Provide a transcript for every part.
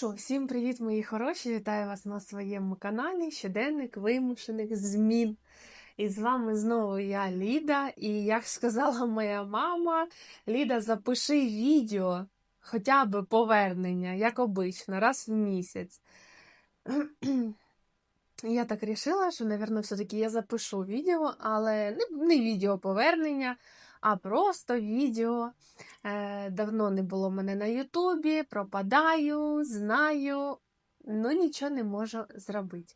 що, всім привіт, мої хороші! Вітаю вас на своєму каналі Щоденник вимушених змін. І з вами знову я Ліда. І як сказала моя мама, Ліда, запиши відео, хоча б повернення, як обично, раз в місяць. Я так рішила, що, мабуть, все-таки я запишу відео, але не відео повернення, а просто відео. Е, давно не було мене на Ютубі, пропадаю, знаю, ну нічого не можу зробити.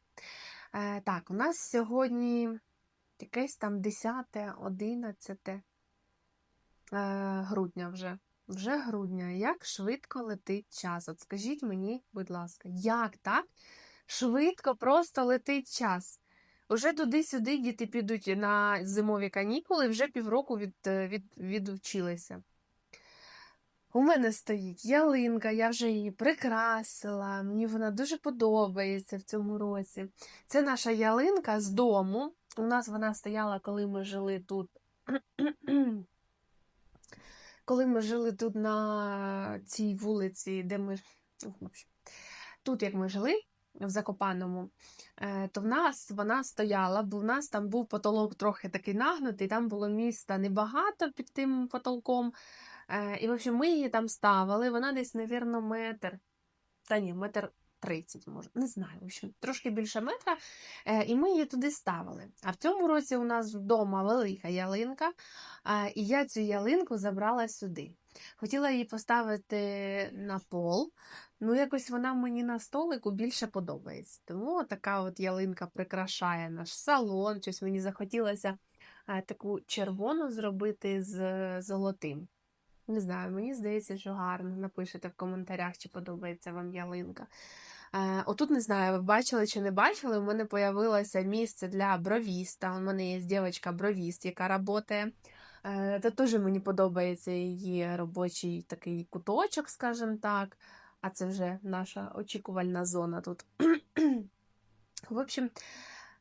Е, так, у нас сьогодні якесь там 10, 11 е, грудня вже. Вже грудня. Як швидко летить час? От скажіть мені, будь ласка, як так? Швидко просто летить час. Уже туди-сюди діти підуть на зимові канікули, вже півроку від, від, відучилися. У мене стоїть ялинка, я вже її прикрасила, мені вона дуже подобається в цьому році. Це наша ялинка з дому. У нас вона стояла, коли ми жили тут. Коли ми жили тут на цій вулиці, де ми. Тут, як ми жили, в Закопаному, е, то в нас вона стояла, бо в нас там був потолок трохи такий нагнутий, там було міста небагато під тим потолком. Е, І, в общем, ми її там ставили. Вона десь, навірно, метр. Та ні, метр 30, може, не знаю, в общем, трошки більше метра. Е, І ми її туди ставили. А в цьому році у нас вдома велика ялинка, і я цю ялинку забрала сюди. Хотіла її поставити на пол, ну якось вона мені на столику більше подобається. Тому така от ялинка прикрашає наш салон. Щось мені захотілося е, таку червону зробити з золотим. Не знаю, мені здається, що гарно. Напишите в коментарях, чи подобається вам ялинка. Е, отут не знаю, ви бачили чи не бачили, у мене появилося місце для бровіста. У мене є дівчинка бровіст, яка працює. Е, Та теж мені подобається її робочий такий куточок, скажімо так. А це вже наша очікувальна зона тут. В общем,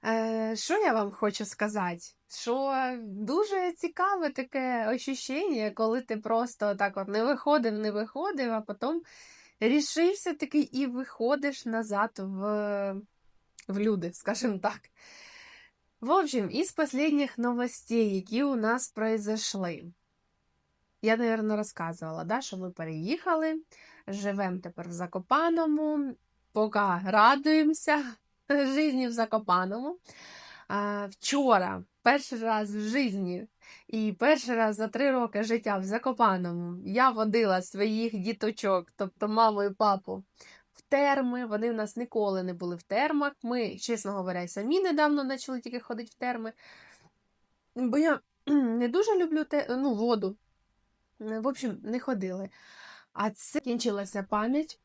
е, що я вам хочу сказати? Що дуже цікаве таке ощущення, коли ти просто так от не виходив, не виходив, а потім рішився таки і виходиш назад в, в люди, скажімо так. В общем, із последних новостей, які у нас произошли. Я, наверное, розказувала, да, що ми переїхали, живемо тепер в Закопаному, поки радуємося житті в Закопаному. А, вчора, перший раз в житті і перший раз за три роки життя в Закопаному я водила своїх діточок, тобто маму і папу, в терми. Вони в нас ніколи не були в термах. Ми, чесно говоря, самі недавно почали тільки ходити в терми. Бо я не дуже люблю те, ну, воду. В общем, не ходили. А це кінчилася пам'ять.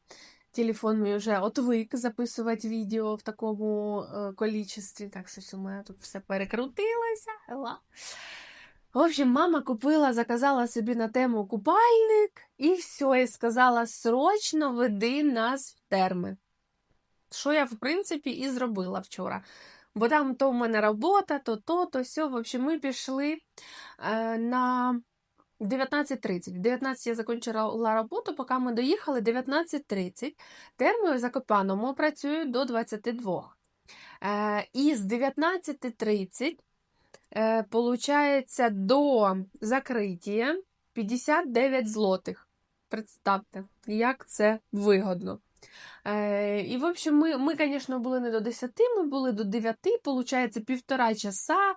Телефон мій вже отвик записувати відео в такому е, количестві. Так щось у мене тут все перекрутилося. В общем, мама купила, заказала собі на тему купальник і все, і сказала: срочно веди нас в терми. Що я, в принципі, і зробила вчора. Бо там то в мене робота, то то, то все. В общем, ми пішли е, на 19.30. В 19 я закінчила роботу, поки ми доїхали 19.30. Терми в Закопаному працюють до 22. Е, і з 19.30 е, получається до закриття 59 злотих. Представте, як це вигодно. Е, і, в общем, ми, ми, звісно, були не до 10, ми були до 9, получається, півтора часа,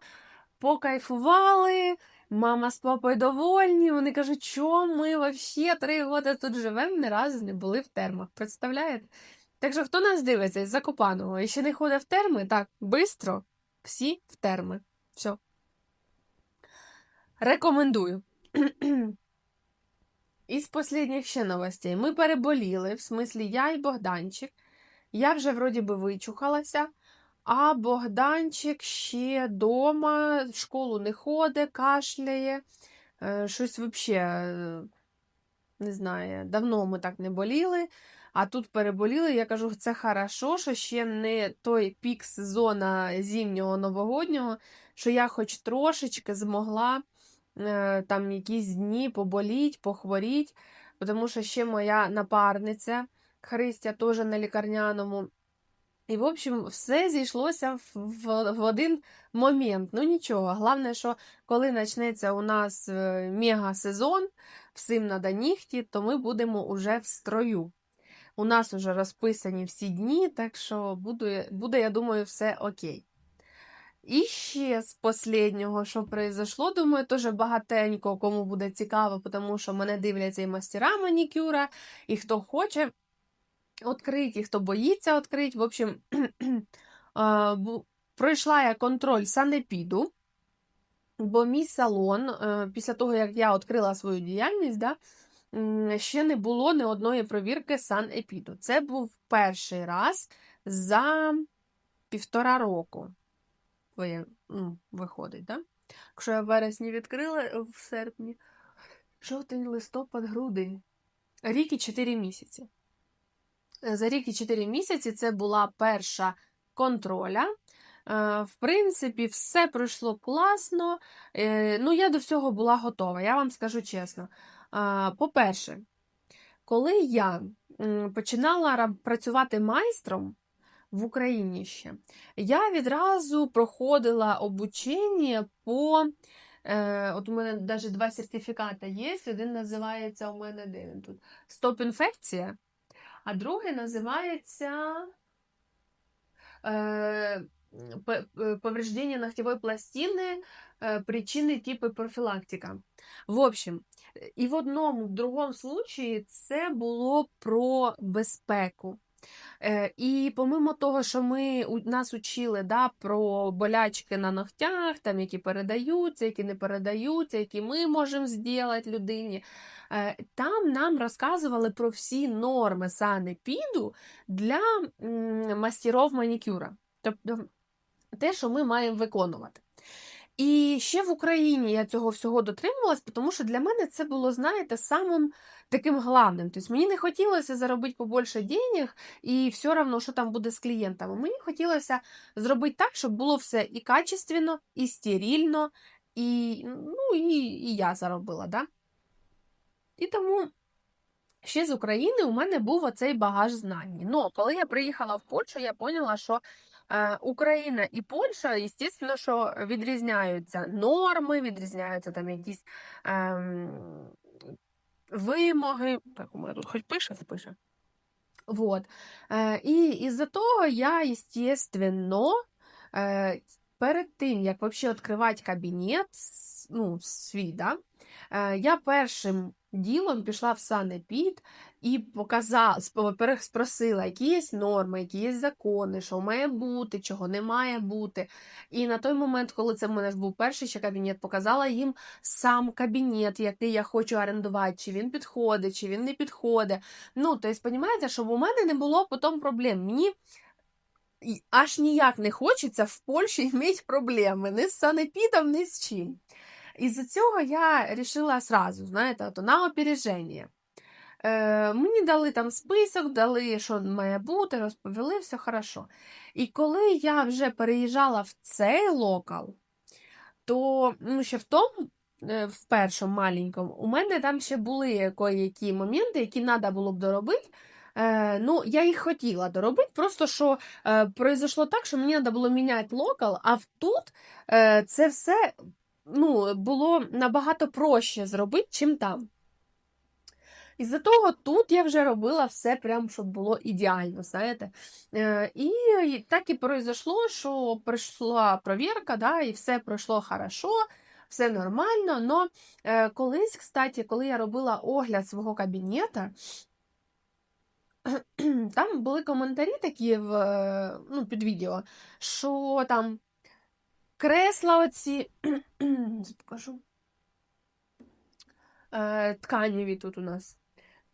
покайфували. Мама з папою довольні. Вони кажуть, що ми взагалі три роки тут живемо, ні разу не були в термах. Представляєте? Так що, хто нас дивиться із Закопаного і ще не ходить в терми, так, швидко, всі в терми. Все. Рекомендую. Із останніх ще новостей. Ми переболіли, в смислі я і Богданчик. Я вже вроді би вичухалася. А Богданчик ще дома, в школу не ходить, кашляє. Е, Щось взагалі, не знаю, давно ми так не боліли, а тут переболіли. Я кажу, це хорошо, що ще не той пік сезону зимнього новогоднього, що я хоч трошечки змогла е, там якісь дні поболіть, похворіть, тому що ще моя напарниця. Христя теж на лікарняному. І, в общем, все зійшлося в, в, в один момент. Ну нічого. Головне, що коли почнеться у нас е, мега-сезон, всім надо нігті, то ми будемо уже в строю. У нас вже розписані всі дні, так що буде, буде, я думаю, все окей. І ще з останнього, що произошло, думаю, теж багатенько кому буде цікаво, тому що мене дивляться і мастера манікюра, і хто хоче відкрити, і хто боїться відкрити. В общем, пройшла я контроль санепіду, бо мій салон, е, після того, як я відкрила свою діяльність, да, ще не було ні одної провірки санепіду. Це був перший раз за півтора року. Ну, виходить, да? Якщо я в вересні відкрила е, в серпні, жовтень, листопад, грудень. Рік і 4 місяці. Е, За рік і 4 місяці це була перша контроля. Е, В принципі, все пройшло класно. Е, Ну, я до всього була готова, я вам скажу чесно. По-перше, коли я починала працювати майстром в Україні ще, я відразу проходила обучення по. От у мене навіть два сертифікати є. Один називається у мене де тут? Стоп-інфекція, а другий називається е, пластини повреждение пластины, е, причини типу профілактика. В общем, і в одному, в другому случаї це було про безпеку. Е, І помимо того, що ми нас учили да, про болячки на ногтях, там, які передаються, які не передаються, які ми можемо зробити людині. е, Там нам розказували про всі норми санепіду для м, мастерів манікюра. Тобто те, що ми маємо виконувати. І ще в Україні я цього всього дотримувалась, тому що для мене це було, знаєте, самим таким главним. Тобто мені не хотілося заробити побольше денег і все одно, що там буде з клієнтами. Мені хотілося зробити так, щоб було все і качественно, і стерильно, і, ну, і, і я заробила. Да? І тому ще з України у мене був оцей багаж знань. Ну, коли я приїхала в Польщу, я поняла, що Україна і Польща, звісно, що відрізняються норми, відрізняються там якісь ем, вимоги. Так, у мене тут хоч пише, спише. Вот. Е, і із-за того я, звісно, е, перед тим, як взагалі відкривати кабінет, ну, свій, да, е, я першим ділом пішла в санепід і показала, спросила, які є норми, які є закони, що має бути, чого не має бути. І на той момент, коли це в мене був перший ще кабінет, показала їм сам кабінет, який я хочу орендувати, чи він підходить, чи він не підходить. Ну, тобто, розумієте, щоб у мене не було потім проблем. Мені аж ніяк не хочеться в Польщі мати проблеми ні з санепідом, ні з чим. Із-за цього я вирішила сразу, знаєте, от, на опереження. Е, мені дали там список, дали, що має бути, розповіли, все хорошо. І коли я вже переїжджала в цей локал, то ну, ще в тому, е, в першому маленькому, у мене там ще були які моменти, які треба було б доробити. Е, ну, я їх хотіла доробити, просто що е, произошло так, що мені треба було міняти локал, а тут е, це все ну, було набагато проще зробити, чим там. Із-за того тут я вже робила все прям, щоб було ідеально, знаєте. Е, і так і произошло, що пройшла провірка, да, і все пройшло хорошо, все нормально. Но е, колись, кстати, коли я робила огляд свого кабінета, там були коментарі такі в, е, ну, під відео, що там кресла оці, покажу, тканеві тут у нас.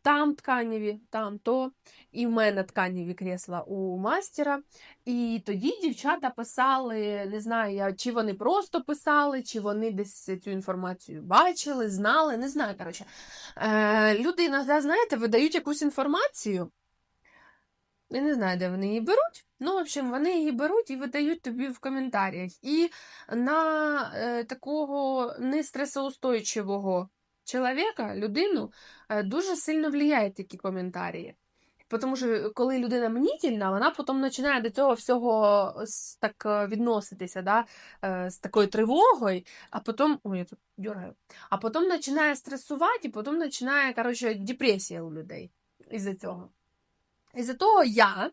Там тканеві, там то, і в мене тканеві крісла у мастера. І тоді дівчата писали, не знаю, я, чи вони просто писали, чи вони десь цю інформацію бачили, знали, не знаю. коротше. Е, люди іноді, знаєте, видають якусь інформацію. Я не знаю, де вони її беруть. Ну, в общем, вони її беруть і видають тобі в коментарях. І на е, такого нестресоустойчивого чоловіка, людину, е, дуже сильно впливають такі коментарі. Тому що коли людина мнітільна, вона потім починає до цього всього так е, відноситися, да? е, з такою тривогою, а потім. Ой, я тут дергаю. А потім починає стресувати, і потім починає, коротше, депресія у людей із-за цього. Із-за того я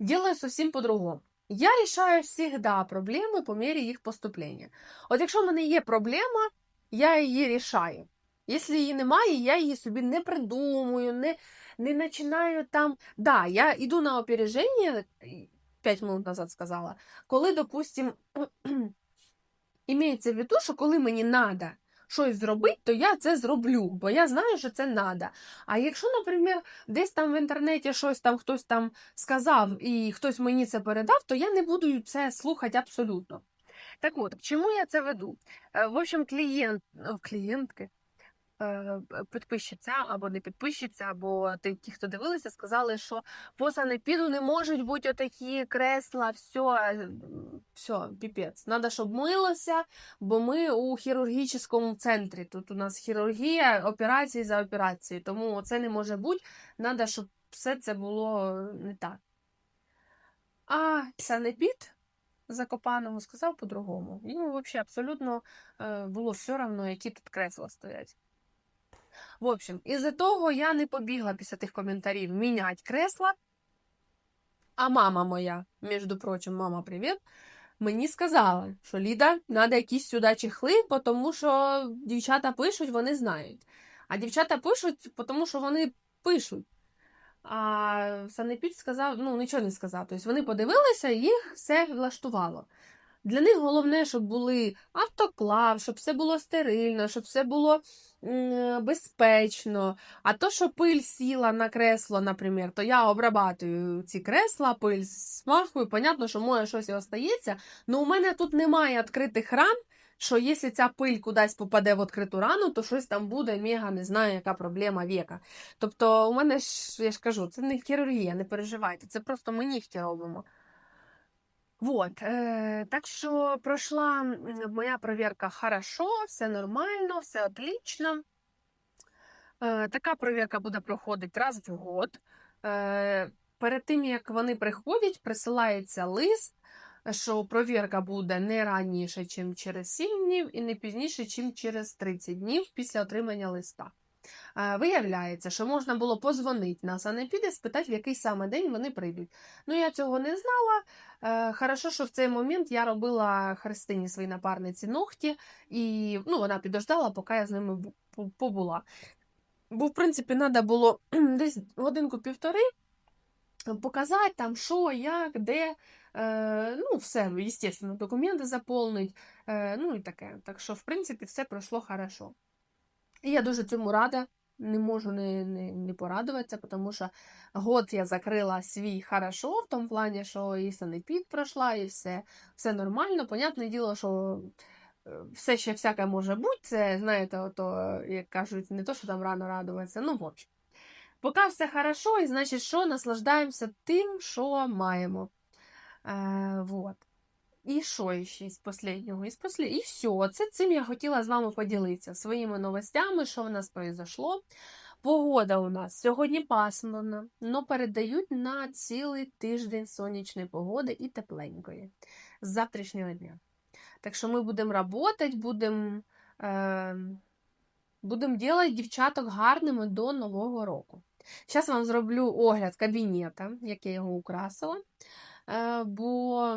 делаю совсем по-другому. Я рішаю завжди проблеми по мірі їх поступлення. От якщо в мене є проблема, я її рішаю. Якщо її немає, я її собі не придумую, не, не починаю там. Да, я йду на опереження, 5 минут назад сказала, коли, допустим, імеється в виду, що коли мені треба щось зробити, то я це зроблю, бо я знаю, що це треба. А якщо, наприклад, десь там в інтернеті щось там хтось там сказав і хтось мені це передав, то я не буду це слухати абсолютно. Так от, к чому я це веду? Е, В общем, клієнт, клієнтки, е, підписчиця або не підписчиця, або ті, хто дивилися, сказали, що по санепіду не можуть бути отакі кресла, все, все, піпець. Надо, щоб милося, бо ми у хірургічному центрі. Тут у нас хірургія, операції за операцією, тому це не може бути. Надо, щоб все це було не так. А санепід Закопаному сказав по-другому. Йому взагалі абсолютно е, було все одно, які тут кресла стоять. В общем, із-за того я не побігла після тих коментарів міняти кресла. А мама моя, між прочим, мама, привіт, мені сказала, що Ліда, треба якісь сюди чехли, тому що дівчата пишуть, вони знають. А дівчата пишуть, тому що вони пишуть. А санепід сказав, ну нічого не сказав. Тобто вони подивилися, їх все влаштувало. Для них головне, щоб були автоклав, щоб все було стерильно, щоб все було безпечно. А то, що пиль сіла на кресло, наприклад, то я обрабатую ці кресла, пиль смахую. Понятно, що моє щось і остається. але у мене тут немає відкритих ран, що якщо ця пиль кудись попаде в відкриту рану, то щось там буде мега, не знаю, яка проблема віка. Тобто, у мене ж, я ж кажу, це не хірургія, не переживайте, це просто ми нігті робимо. Вот, е, так що пройшла моя перевірка хорошо, все нормально, все отлично. Е, така перевірка буде проходити раз в год. Е, перед тим, як вони приходять, присилається лист, що провірка буде не раніше, ніж через 7 днів, і не пізніше, ніж через 30 днів після отримання листа. Виявляється, що можна було позвонити на санепід і спитати, в який саме день вони прийдуть. Ну, я цього не знала. Е, Хорошо, що в цей момент я робила Христині своїй напарниці ногті, і ну, вона підождала, поки я з ними побула. Бо, в принципі, треба було десь годинку-півтори показати там, що, як, де. Е, ну, все, звісно, документи заповнить, е, ну і таке. Так що, в принципі, все пройшло хорошо. І я дуже цьому рада. Не можу не, не, не порадуватися, тому що год я закрила свій хорошо, в тому плані, що і санепід пройшла, і все, все нормально. Понятне діло, що е, все ще всяке може бути. Це, знаєте, ото, як кажуть, не то, що там рано радуватися, ну, в общем. Поки все хорошо, і значить, що наслаждаємося тим, що маємо. Е, вот. І що ще із последнього? Із послід... І все. Це цим я хотіла з вами поділитися своїми новостями, що в нас произошло. Погода у нас сьогодні пасмурна, але передають на цілий тиждень сонячної погоди і тепленької з завтрашнього дня. Так що ми будемо працювати, будемо е, будем робити дівчаток гарними до Нового року. Зараз вам зроблю огляд кабінета, як я його украсила. Е, бо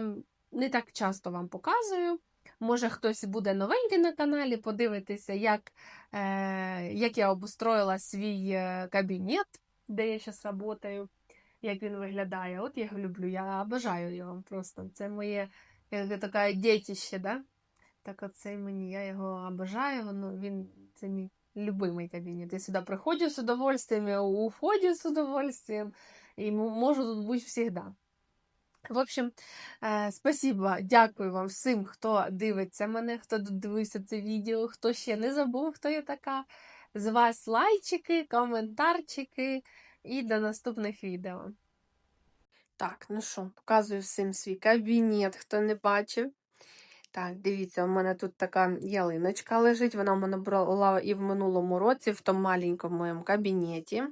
не так часто вам показую. Може, хтось буде новенький на каналі, подивитися, як, е, як я обустроїла свій е, кабінет, де я зараз працюю, як він виглядає. От я його люблю, я обожаю його просто. Це моє як таке дітище, да? Так оце мені, я його обожаю, ну, він це мій любимий кабінет. Я сюди приходжу з удовольствием, я уходжу з удовольствием, і можу тут бути завжди. В общем, е, спасибо, дякую вам всім, хто дивиться мене, хто дивився це відео, хто ще не забув, хто я така. З вас лайчики, коментарчики і до наступних відео. Так, ну що, показую всім свій кабінет, хто не бачив. Так, дивіться, у мене тут така ялиночка лежить. Вона в мене була і в минулому році, в тому маленькому моєму кабінеті.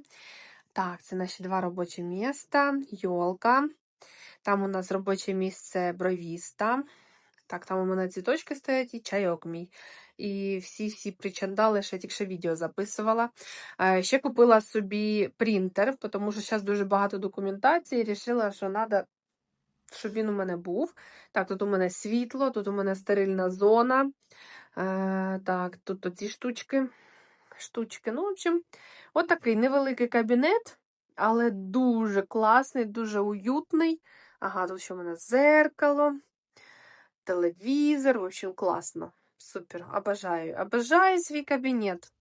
Так, це наші два робочі міста, йолка. Там у нас робоче місце бровіста. Так, там у мене цвіточки стоять і чайок мій. І всі-всі причандали, що я тільки що відео записувала. Ще купила собі принтер, тому що зараз дуже багато документації. і Рішила, що треба, щоб він у мене був. Так, тут у мене світло, тут у мене стерильна зона. Так, тут оці штучки. Штучки. Ну, в общем, от такий невеликий кабінет, але дуже класний, дуже уютний. Ага, тут ще в мене зеркало, телевізор. В общем, класно. Супер. Обожаю. Обожаю свій кабінет.